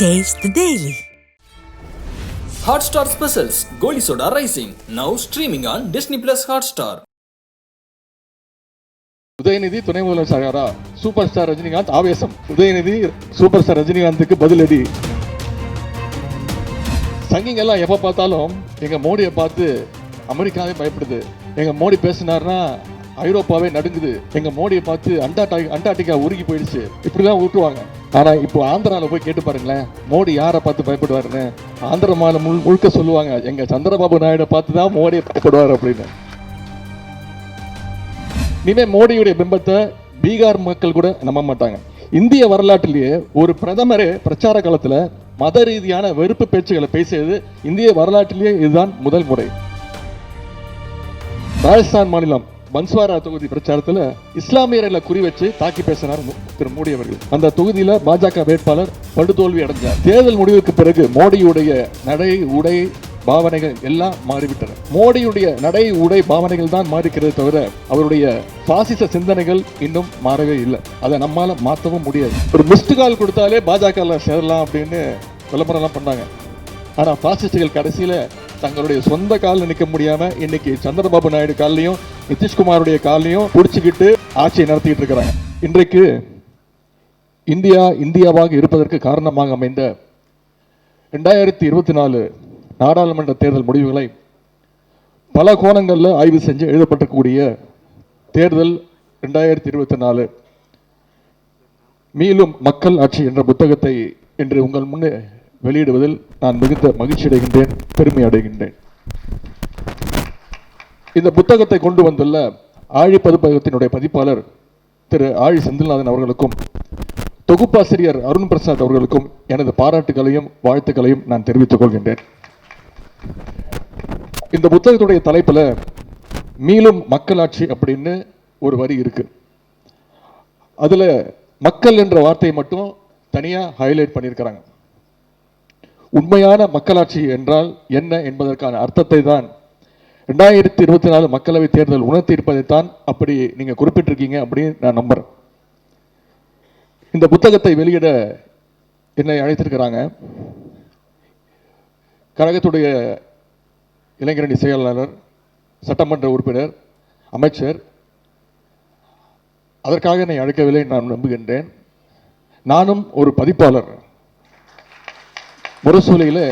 Taste the Daily. Hotstar Specials Goli Soda Rising now streaming on Disney Plus Hotstar. Udhayanidhi துணை முதலமைச்சராரா super star Rajinikanth ஆவேசம் Udhayanidhi super star ரஜினிகாந்துக்கு பதிலடி சங்கிங்க எல்லாம் எப்ப பார்த்தாலும் எங்க மோடியை பார்த்து அமெரிக்காவே பயப்படுது எங்க மோடி பேசினார்னா ஐரோப்பாவே நடுங்குது. எங்க மோடியை பார்த்து அண்டாட்டா அண்டார்டிகா உருகி போயிடுச்சு. இப்படிலாம் ஊட்டுவாங்க. ஆனா இப்போ ஆந்திரால போய் கேட்டு பாருங்களேன். மோடி யாரை பார்த்து பயப்படுவாருன்னு. ஆந்திர மாநிலம் முழு- முழுக்க சொல்லுவாங்க. எங்க சந்திரபாபு நாயுடை பார்த்து தான் மோடியை பயப்படுவார் அப்படின்னு. இனிமே மோடியுடைய பிம்பத்தை பீகார் மக்கள் கூட நம்ப மாட்டாங்க. இந்திய வரலாற்றிலேயே ஒரு பிரதமரே பிரச்சார காலத்துல மத ரீதியான வெறுப்பு பேச்சுகளை பேசியது இந்திய வரலாற்றிலேயே இதுதான் முதல் முறை. ராஜஸ்தான் மாநிலம் பன்ஸ்வாரா தொகுதி பிரச்சாரத்தில் இஸ்லாமியர்களை குறி வச்சு தாக்கி பேசினார் திரு மோடி அவர்கள். அந்த தொகுதியில் பாஜக வேட்பாளர் படுதோல்வி அடைஞ்சார். தேர்தல் முடிவுக்கு பிறகு மோடியுடைய நடை உடை பாவனைகள் எல்லாம் மாறிவிட்டன. மோடியுடைய நடை உடை பாவனைகள் தான் மாறிக்கிறது தவிர அவருடைய பாசிச சிந்தனைகள் இன்னும் மாறவே இல்லை. அதை நம்மால மாற்றவும் முடியாது. ஒரு மிஸ்டு கால் கொடுத்தாலே பாஜக சேரலாம் அப்படின்னு விளம்பரம்லாம் பண்ணாங்க. ஆனால் பாசிஸ்டுகள் கடைசியில் தங்களுடைய சொந்த காலில் நிற்க முடியாம இன்னைக்கு சந்திரபாபு நாயுடு காலையும் நிதிஷ்குமாருடைய காலையும் பிடிச்சிக்கிட்டு ஆட்சியை நடத்திட்டு இருக்கிறாங்க. இன்றைக்கு இந்தியா இந்தியாவாக இருப்பதற்கு காரணமாக அமைந்த ரெண்டாயிரத்தி இருபத்தி நாலு நாடாளுமன்ற தேர்தல் முடிவுகளை பல கோணங்களில் ஆய்வு செஞ்சு எழுதப்பட்டிருக்கக்கூடிய தேர்தல் ரெண்டாயிரத்தி இருபத்தி நாலு. மீளும் மக்கள் ஆட்சி என்ற புத்தகத்தை இன்று உங்கள் முன்னே வெளியிடுவதில் நான் மிகுந்த மகிழ்ச்சி அடைகின்றேன் பெருமை அடைகின்றேன். இந்த புத்தகத்தை கொண்டு வந்துள்ள ஆழி பதிப்பகத்தினுடைய பதிப்பாளர் திரு ஆழி செந்தில்நாதன் அவர்களுக்கும் தொகுப்பாசிரியர் அருண் பிரசாத் அவர்களுக்கும் எனது பாராட்டுகளையும் வாழ்த்துக்களையும் நான் தெரிவித்துக் கொள்கின்றேன். இந்த புத்தகத்துடைய தலைப்பில் மீளும் மக்களாட்சி அப்படின்னு ஒரு வரி இருக்கு. அதில் மக்கள் என்ற வார்த்தையை மட்டும் தனியாக ஹைலைட் பண்ணியிருக்கிறாங்க. உண்மையான மக்களாட்சி என்றால் என்ன என்பதற்கான அர்த்தத்தை தான் ரெண்டாயிரத்தி இருபத்தி நாலு மக்களவை தேர்தல் உணர்த்தி இருப்பதைத்தான் அப்படி நீங்கள் குறிப்பிட்டிருக்கீங்க அப்படின்னு நான் நம்புகிறேன் இந்த புத்தகத்தை வெளியிட என்னை அழைத்திருக்கிறாங்க கழகத்துடைய இளைஞரணி செயலாளர் சட்டமன்ற உறுப்பினர் அமைச்சர். அதற்காக என்னை அழைக்கவில்லை நான் நம்புகின்றேன். நானும் ஒரு பதிப்பாளர். முரசூலையில்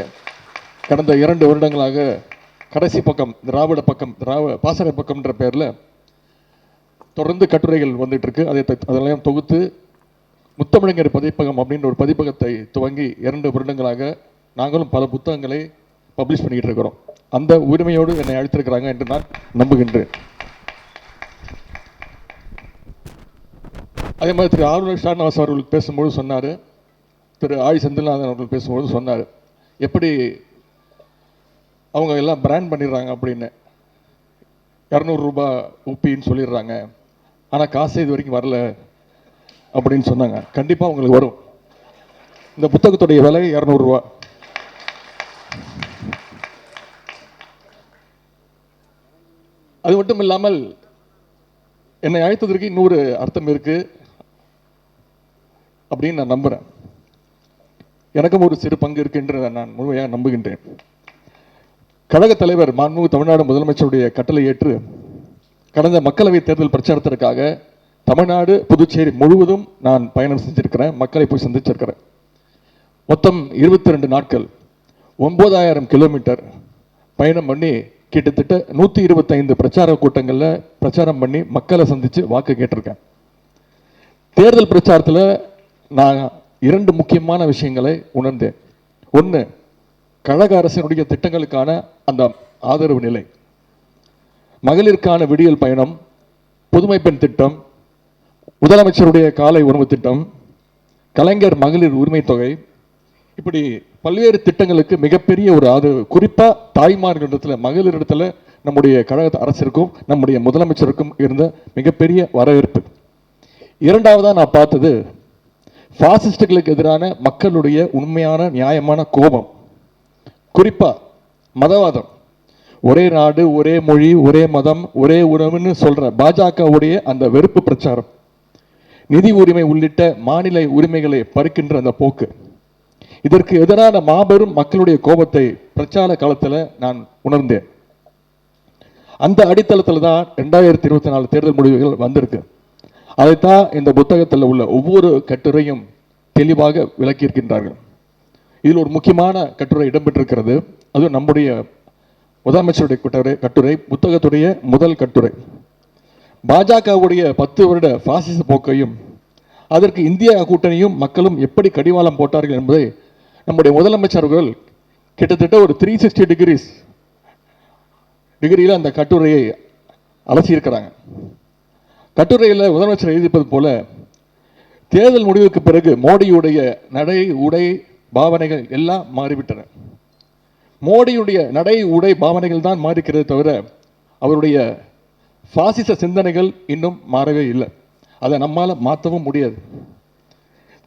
கடந்த இரண்டு வருடங்களாக கடைசி பக்கம் திராவிட பக்கம் திராவிட பாசறை பக்கம்ன்ற பேரில் தொடர்ந்து கட்டுரைகள் வந்துட்டுருக்கு. அதை அதெல்லாம் தொகுத்து முத்தமிழங்கர் பதிப்பகம் அப்படின்ற ஒரு பதிப்பகத்தை துவங்கி இரண்டு வருடங்களாக நாங்களும் பல புத்தகங்களை பப்ளிஷ் பண்ணிக்கிட்டு இருக்கிறோம். அந்த உரிமையோடு என்னை அழைத்திருக்கிறாங்க என்று நான் நம்புகின்றேன். அதே மாதிரி திரு ஆளுநர் ஷானவாஸ் அவர்கள் பேசும்போது சொன்னார் திரு ஆழி செந்தில்நாதன் அவர்கள் பேசும்போது சொன்னார். எப்படி அவங்க எல்லாம் பிராண்ட் பண்ணிடுறாங்க அப்படின்னு. இரநூறுபா உப்பின்னு சொல்லிடுறாங்க. ஆனால் காசு இது வரைக்கும் வரல அப்படின்னு சொன்னாங்க. கண்டிப்பாக உங்களுக்கு வரும். இந்த புத்தகத்துடைய விலை இரநூறுவா அது மட்டும் இல்லாமல் என்னை அழைத்ததற்கு இன்னொரு அர்த்தம் இருக்குது அப்படின்னு நான் நம்புகிறேன் எனக்கும் ஒரு சிறு பங்கு இருக்கு நான் முழுமையாக நம்புகின்றேன். கழக தலைவர் மாண்புமிகு தமிழ்நாடு முதலமைச்சருடைய கட்டளை ஏற்று கடந்த மக்களவை தேர்தல் பிரச்சாரத்திற்காக தமிழ்நாடு புதுச்சேரி முழுவதும் நான் பயணம் செஞ்சிருக்கிறேன். மக்களை போய் சந்திச்சிருக்கிறேன். மொத்தம் இருபத்தி ரெண்டு நாட்கள் ஒன்பதாயிரம் கிலோமீட்டர் பயணம் பண்ணி கிட்டத்தட்ட நூற்றி இருபத்தைந்து பிரச்சார கூட்டங்களில் பிரச்சாரம் பண்ணி மக்களை சந்தித்து வாக்கு கேட்டிருக்கேன். தேர்தல் பிரச்சாரத்தில் நான் இரண்டு முக்கியமான விஷயங்களை உணர்ந்தேன். ஒன்று கழக அரசினுடைய திட்டங்களுக்கான அந்த ஆதரவு நிலை. மகளிருக்கான விடியல் பயணம் புதுமை பெண் திட்டம் முதலமைச்சருடைய காலை உணவு திட்டம் கலைஞர் மகளிர் உரிமை தொகை. இப்படி பல்வேறு திட்டங்களுக்கு மிகப்பெரிய ஒரு ஆதரவு. குறிப்பாக தாய்மார்களிடத்தில் மகளிரிடத்தில் நம்முடைய கழக அரசிற்கும் நம்முடைய முதலமைச்சருக்கும் இருந்த மிகப்பெரிய வரவேற்பு. இரண்டாவதாக நான் பார்த்தது ஃபாசிஸ்டுகளுக்கு எதிரான மக்களுடைய உண்மையான நியாயமான கோபம். குறிப்பாக மதவாதம். ஒரே நாடு ஒரே மொழி ஒரே மதம் ஒரே உறவுன்னு சொல்கிற பாஜகவுடைய அந்த வெறுப்பு பிரச்சாரம். நிதி உரிமை உள்ளிட்ட மாநில உரிமைகளை பறிக்கின்ற அந்த போக்கு. இதற்கு எதிரான மாபெரும் மக்களுடைய கோபத்தை பிரச்சார காலத்தில் நான் உணர்ந்தேன். அந்த அடித்தளத்தில் தான் ரெண்டாயிரத்தி இருபத்தி நாலு தேர்தல் முடிவுகள் வந்திருக்கு. அதைத்தான் இந்த புத்தகத்தில் உள்ள ஒவ்வொரு கட்டுரையும் தெளிவாக விளக்கியிருக்கின்றார்கள். இதில் ஒரு முக்கியமான கட்டுரை இடம்பெற்றிருக்கிறது. அது நம்முடைய முதலமைச்சருடைய கட்டுரை கட்டுரை புத்தகத்துடைய முதல் கட்டுரை. பாஜகவுடைய பத்து வருட பாசிச போக்கையும் அதற்கு இந்திய கூட்டணியும் மக்களும் எப்படி கடிவாளம் போட்டார்கள் என்பதை நம்முடைய முதலமைச்சர்கள் கிட்டத்தட்ட ஒரு த்ரீ சிக்ஸ்டி டிகிரிஸ் டிகிரியில் அந்த கட்டுரையை அலசியிருக்கிறாங்க. கட்டுரையில் முதலமைச்சர் எழுதிப்பது போல தேர்தல் முடிவுக்கு பிறகு மோடியுடைய நடை உடை பாவனைகள் எல்லாம் மாறிவிட்டன. மோடியுடைய நடை உடை பாவனைகள் தான் மாறிக்கிறது தவிர அவருடைய பாசிச சிந்தனைகள் இன்னும் மாறவே இல்லை. அதை நம்மால் மாற்றவும் முடியாது.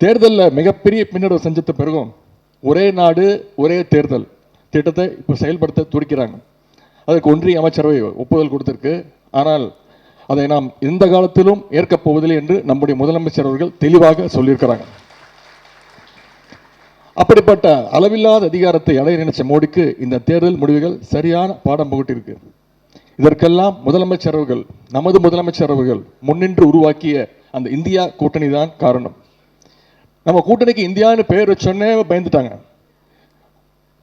தேர்தலில் மிகப்பெரிய பின்னடைவு செஞ்சத பிறகும் ஒரே நாடு ஒரே தேர்தல் திட்டத்தை இப்போ செயல்படுத்த துடிக்கிறாங்க. அதற்கு ஒன்றிய அமைச்சரவை ஒப்புதல் கொடுத்துருக்கு. ஆனால் அதை நாம் எந்த காலத்திலும் ஏற்கப் போவதில்லை என்று நம்முடைய முதலமைச்சர் அவர்கள் தெளிவாக சொல்லியிருக்கிறாங்க. அப்படிப்பட்ட அளவில்லாத அதிகாரத்தை அடைய நினைச்ச மோடிக்கு இந்த தேர்தல் முடிவுகள் சரியான பாடம் புகட்டிருக்கு இதற்கெல்லாம் முதலமைச்சர் அவர்கள் நமது முதலமைச்சர் அவர்கள் முன்னின்று உருவாக்கிய அந்த இந்தியா கூட்டணி தான் காரணம். நம்ம கூட்டணிக்கு இந்தியான்னு பெயர் வச்சோன்னே பயந்துட்டாங்க.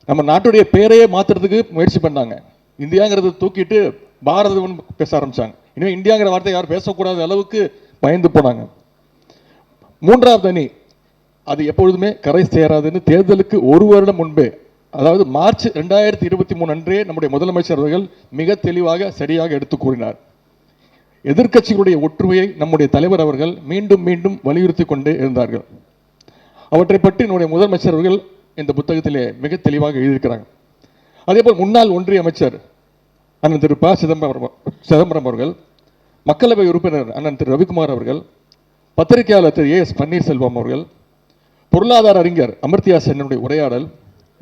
நம்ம நாட்டுடைய பெயரையே மாத்துறதுக்கு முயற்சி பண்ணாங்க. இந்தியாங்கிறத தூக்கிட்டு பாரதவன் பேச ஆரம்பிச்சாங்க. இனிமேல் இந்தியாங்கிற வார்த்தை யாரும் பேசக்கூடாத அளவுக்கு பயந்து போனாங்க. மூன்றாவது அணி அது எப்பொழுதுமே கரை சேராதுன்னு தேர்தலுக்கு ஒரு வருடம் முன்பே அதாவது மார்ச் ரெண்டாயிரத்தி இருபத்தி மூணு அன்றே நம்முடைய முதலமைச்சர் அவர்கள் மிக தெளிவாக சரியாக எடுத்து கூறினார். எதிர்கட்சிகளுடைய ஒற்றுமையை நம்முடைய தலைவர் அவர்கள் மீண்டும் மீண்டும் வலியுறுத்தி கொண்டே இருந்தார்கள். அவற்றை பற்றி நம்முடைய முதலமைச்சர் அவர்கள் இந்த புத்தகத்திலே மிக தெளிவாக எழுதியிருக்கிறாங்க. அதேபோல் முன்னாள் ஒன்றிய அமைச்சர் அண்ணன் திரு ப. சிதம்பரம் சிதம்பரம் அவர்கள் மக்களவை உறுப்பினர் அண்ணன் திரு ரவிக்குமார் அவர்கள் பத்திரிகையாளர் திரு ஏ எஸ் பன்னீர்செல்வம் அவர்கள் பொருளாதார அறிஞர் அமர்த்தியா சென்னுடைய உரையாடல்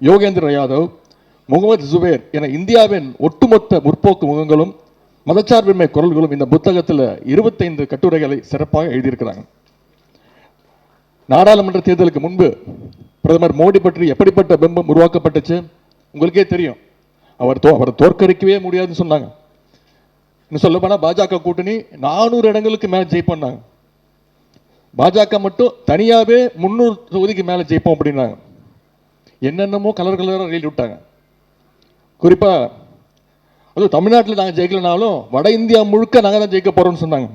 யோகேந்திர யாதவ் முகமது ஜுபேர் என இந்தியாவின் ஒட்டுமொத்த முற்போக்கு முகங்களும் மதச்சார்பின்மை குரல்களும் இந்த புத்தகத்தில் இருபத்தைந்து கட்டுரைகளை சிறப்பாக எழுதியிருக்கிறாங்க. நாடாளுமன்ற தேர்தலுக்கு முன்பு பிரதமர் மோடி பற்றி எப்படிப்பட்ட பிம்பம் உருவாக்கப்பட்டுச்சு? உங்களுக்கே தெரியும். அவர் தோ அவரை தோற்கடிக்கவே முடியாதுன்னு சொன்னாங்க. இன்னும் சொல்ல போனால் பாஜக கூட்டணி நானூறு இடங்களுக்கு மேலே ஜெயிப்போம்னாங்க. பாஜக மட்டும் தனியாகவே முந்நூறு தொகுதிக்கு மேலே ஜெயிப்போம் அப்படின்னாங்க. என்னென்னமோ கலர் கலராக ரயில் விட்டாங்க. குறிப்பாக அதுவும் தமிழ்நாட்டில் நாங்கள் ஜெயிக்கலனாலும் வட இந்தியா முழுக்க நாங்கள் தான் ஜெயிக்க போகிறோம்னு சொன்னாங்க.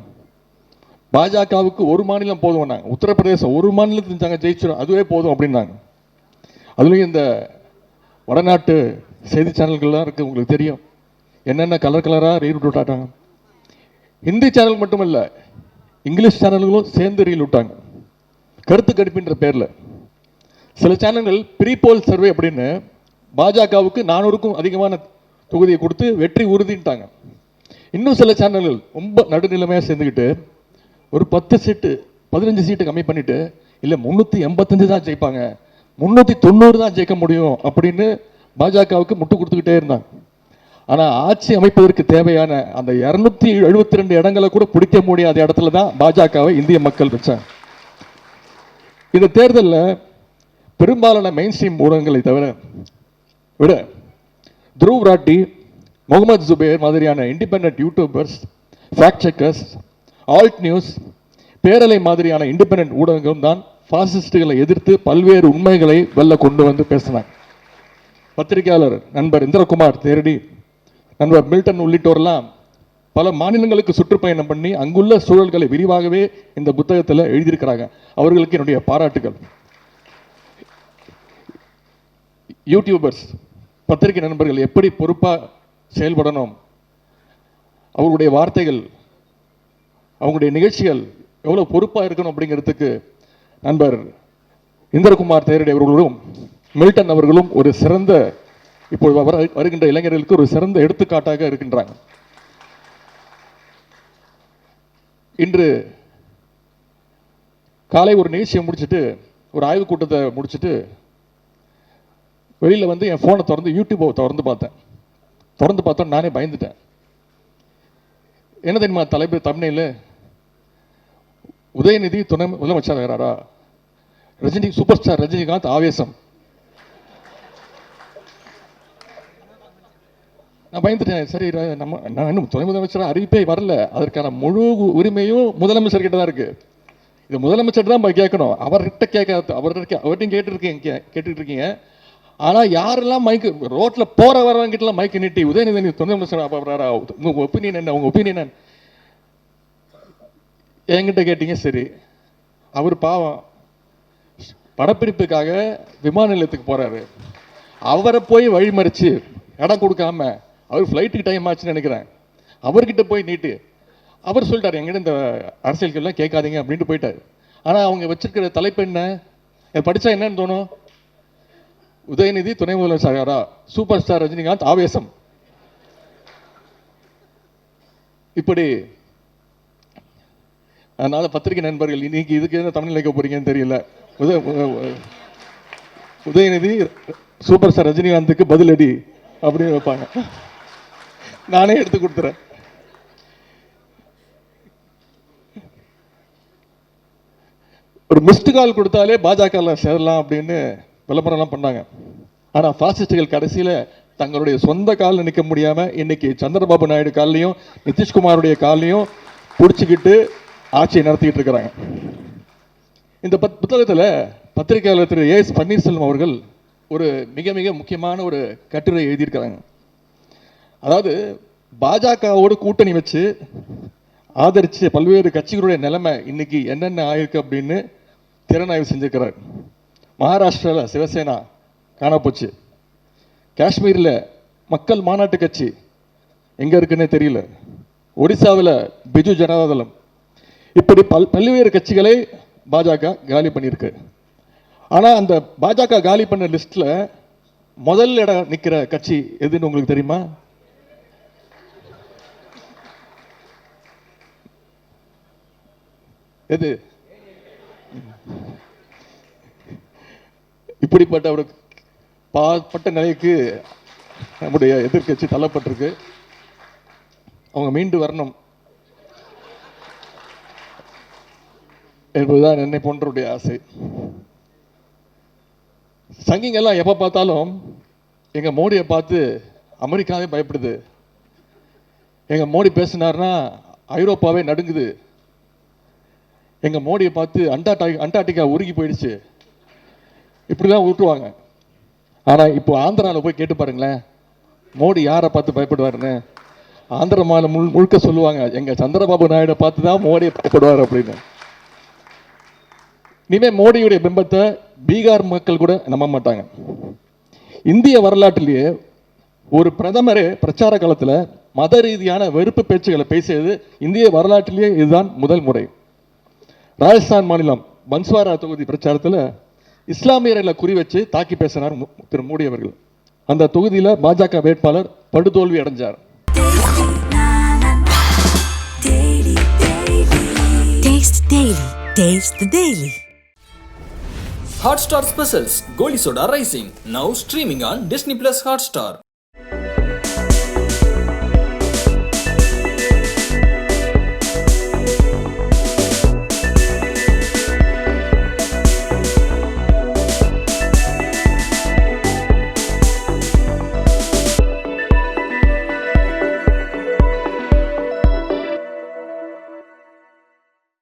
பாஜகவுக்கு ஒரு மாநிலம் போதும் நாங்கள் உத்தரப்பிரதேசம் ஒரு மாநிலத்தில் நாங்கள் ஜெயிச்சிடும் அதுவே போதும் அப்படின்னாங்க. அதுலேயும் இந்த வடநாட்டு செய்தி சேனல்கள்லாம் இருக்குது உங்களுக்கு தெரியும். என்னென்ன கலர் கலராக ரீல் விட்டாட்டாங்க ஹிந்தி சேனல் மட்டும் இல்லை இங்கிலீஷ் சேனல்களும் சேர்ந்து ரீல் விட்டாங்க கருத்து கணிப்புன்ற பேரில். சில சேனல்கள் ப்ரீ போல் சர்வே அப்படின்னு பாஜகவுக்கு நானூறுக்கும் அதிகமான தொகுதியை கொடுத்து வெற்றி உறுதின்ட்டாங்க. இன்னும் சில சேனல்கள் ரொம்ப நடுநிலைமையாக சேர்ந்துக்கிட்டு ஒரு பத்து சீட்டு பதினஞ்சு சீட்டு கம்மி பண்ணிட்டு இல்லை முந்நூற்றி எண்பத்தஞ்சு தான் ஜெயிப்பாங்க முந்நூற்றி தொண்ணூறு தான் ஜெயிக்க முடியும் அப்படின்னு பாஜகவுக்கு முட்டு கொடுத்துக்கிட்டே இருந்தாங்க. ஆனால் ஆட்சி அமைப்பதற்கு தேவையான அந்த இரநூத்தி எழுபத்தி ரெண்டு இடங்களை கூட பிடிக்க முடியாத இடத்துல தான் பாஜகவை இந்திய மக்கள் வச்சாங்க. இந்த தேர்தலில் பெரும்பாலான மெயின் ஸ்ட்ரீம் ஊடகங்களை தவிர விட துருவ் ராட்டி முகமது ஜுபேர் மாதிரியான independent YouTubers fact checkers Alt News பேரலை மாதிரியான இண்டிபெண்ட் ஊடகங்களும் தான் பாசிஸ்டுகளை எதிர்த்து பல்வேறு உண்மைகளை வெளில கொண்டு வந்து பேசினாங்க. பத்திரிகையாளர் நண்பர் இந்திரகுமார் தேரடி நண்பர் மில்டன் உள்ளிட்டோரெல்லாம் பல மாநிலங்களுக்கு சுற்றுப்பயணம் பண்ணி அங்குள்ள சூழல்களை விரிவாகவே இந்த புத்தகத்தில் எழுதியிருக்கிறாங்க. அவர்களுக்கு என்னுடைய பாராட்டுகள். யூடியூபர்ஸ் பத்திரிகை நண்பர்கள் எப்படி பொறுப்பாக செயல்படணும்? அவர்களுடைய வார்த்தைகள் அவங்களுடைய நிகழ்ச்சிகள் எவ்வளோ பொறுப்பாக இருக்கணும் அப்படிங்கிறதுக்கு நண்பர் இந்திரகுமார் தேரடி அவர்களும் மில்டன் அவர்களும் ஒரு சிறந்த இப்போ வர வருகின்ற இளைஞர்களுக்கு ஒரு சிறந்த எடுத்துக்காட்டாக இருக்கின்றாங்க. இன்று காலை ஒரு நிகழ்ச்சியை முடிச்சுட்டு ஒரு ஆய்வுக் கூட்டத்தை முடிச்சுட்டு வெளியில் வந்து என் ஃபோனை திறந்து யூடியூப்பை திறந்து பார்த்தேன். திறந்து பார்த்தோம் நானே பயந்துட்டேன். என்ன தெரியுமா தலைப்பு தமிழில் உதயநிதி துணை முதலமைச்சர் ஆகிறாரா? ரஜினி சூப்பர் ஸ்டார் ரஜினிகாந்த் ஆவேசம். நான் பயந்துட்டேன். சரி நம்ம நான் இன்னும் துணை முதலமைச்சராக அறிவிப்பே வரல. அதற்கான முழு உரிமையும் முதலமைச்சர் கிட்ட தான் இருக்குது இது முதலமைச்சர் தான் போய் கேட்கணும். அவர்கிட்ட கேட்காத அவர்கிட்ட அவர்கிட்டையும் கேட்டுருக்கீங்க கே- கேட்டுட்டு இருக்கீங்க ஆனால் யாரெல்லாம் மைக்கு ரோட்டில் போகிற வரவங்கிட்டலாம் மைக்கு நீட்டி உதயநிதி துணை முதலமைச்சர் உங்கள் ஒப்பீனியன் என்ன? உங்கள் ஒப்பீனியன் என்ன? என்கிட்ட கேட்டீங்க சரி. அவர் பாவம். படப்பிடிப்புக்காக விமான நிலையத்துக்கு போகிறாரு அவரை போய் வழிமறிச்சு இடம் கொடுக்காம அவர் ஃப்ளைட்டுக்கு டைம் ஆச்சுன்னு நினைக்கிறேன். அவர்கிட்ட போய் நீட்டு. அவர் சொல்லிட்டாரு எங்கிட்ட இந்த அரசியல்கள்லாம் கேட்காதீங்க அப்படின்ட்டு போயிட்டாரு. ஆனால் அவங்க வச்சிருக்கிற தலைப்பு என்ன? படித்தா படிச்சா என்னன்னு தோணும்? உதயநிதி துணை முதலமைச்சரா சூப்பர் ஸ்டார் ரஜினிகாந்த் ஆவேசம். இப்படி. அதனால பத்திரிகை நண்பர்கள் இன்னைக்கு இதுக்கு என்ன தமிழ் வைக்க போறீங்கன்னு தெரியல. உத உதயநிதி சூப்பர் ஸ்டார் ரஜினிகாந்துக்கு பதிலடி அப்படின்னு வைப்பாங்க. நானே எடுத்து கொடுத்துறேன். ஒரு மிஸ்டு கால் கொடுத்தாலே பாஜக சேரலாம் அப்படின்னு விளம்பரம்லாம் பண்ணாங்க. ஆனால் பாசிஸ்டுகள் கடைசியில் தங்களுடைய சொந்த காலில் நிற்க முடியாமல் இன்னைக்கு சந்திரபாபு நாயுடு கால்லையும் நிதிஷ்குமாருடைய கால்லையும் பிடிச்சிக்கிட்டு ஆட்சியை நடத்திக்கிட்டு இருக்கிறாங்க. இந்த பத் புத்தகத்தில் பத்திரிகையாளர் திரு ஏஎஸ் பன்னீர்செல்வம் அவர்கள் ஒரு மிக மிக முக்கியமான ஒரு கட்டுரை எழுதியிருக்கிறாங்க. அதாவது பாஜகவோட கூட்டணி வச்சு ஆதரிச்ச பல்வேறு கட்சிகளுடைய நிலைமை இன்னைக்கு என்னென்ன ஆயிருக்கு அப்படின்னு திறனாய்வு செஞ்சிருக்கிறார். மகாராஷ்டிராவில் சிவசேனா காணப்போச்சு. காஷ்மீரில் மக்கள் மாநாட்டு கட்சி எங்கே இருக்குன்னே தெரியல. ஒடிசாவில் பிஜு ஜனதாதளம் இப்படி பல் பல்வேறு கட்சிகளை பாஜக காலி பண்ணியிருக்கு. ஆனால் அந்த பாஜக காலி பண்ண லிஸ்ட்டில் முதல் இடம் நிற்கிற கட்சி எதுன்னு உங்களுக்கு தெரியுமா? எது? இப்படிப்பட்ட ஒரு பாற்பட்ட நிலைக்கு நம்முடைய எதிர்க்கட்சி தள்ளப்பட்டிருக்கு. அவங்க மீண்டு வரணும். என்பதுதான் என்னை போன்றவருடைய ஆசை. சங்கிங்கெல்லாம் எப்போ பார்த்தாலும் எங்கள் மோடியை பார்த்து அமெரிக்காவே பயப்படுது. எங்கள் மோடி பேசினார்னா ஐரோப்பாவே நடுங்குது. எங்கள் மோடியை பார்த்து அண்டாட்டா அண்டார்டிகா உருகி போயிடுச்சு. இப்படிலாம் விட்டுருவாங்க ஆனால் இப்போ ஆந்திராவில் போய் கேட்டு பாருங்களேன். மோடி யாரை பார்த்து பயப்படுவாருன்னு. ஆந்திர மாநிலம் முழு முழுக்க சொல்லுவாங்க. எங்கள் சந்திரபாபு நாயுடை பார்த்து தான் மோடியை பயப்படுவார் அப்படின்னு. இனிமேல் மோடியுடைய பிம்பத்தை பீகார் மக்கள் கூட நம்ப மாட்டாங்க. இந்திய வரலாற்றிலேயே ஒரு பிரதமரே பிரச்சார காலத்தில் மத ரீதியான வெறுப்பு பேச்சுகளை பேசியது இந்திய வரலாற்றிலேயே இதுதான் முதல் முறை. ராஜஸ்தான் மாநிலம் பன்ஸ்வாரா தொகுதி பிரச்சாரத்தில் இஸ்லாமியர்களை குறி வச்சு தாக்கி பேசினார் திரு மோடி அவர்கள் அந்த தொகுதியில் பாஜக வேட்பாளர் படுதோல்வி அடைஞ்சார் Daily. Hotstar Specials Goli Soda Rising now streaming on Disney Plus Hotstar.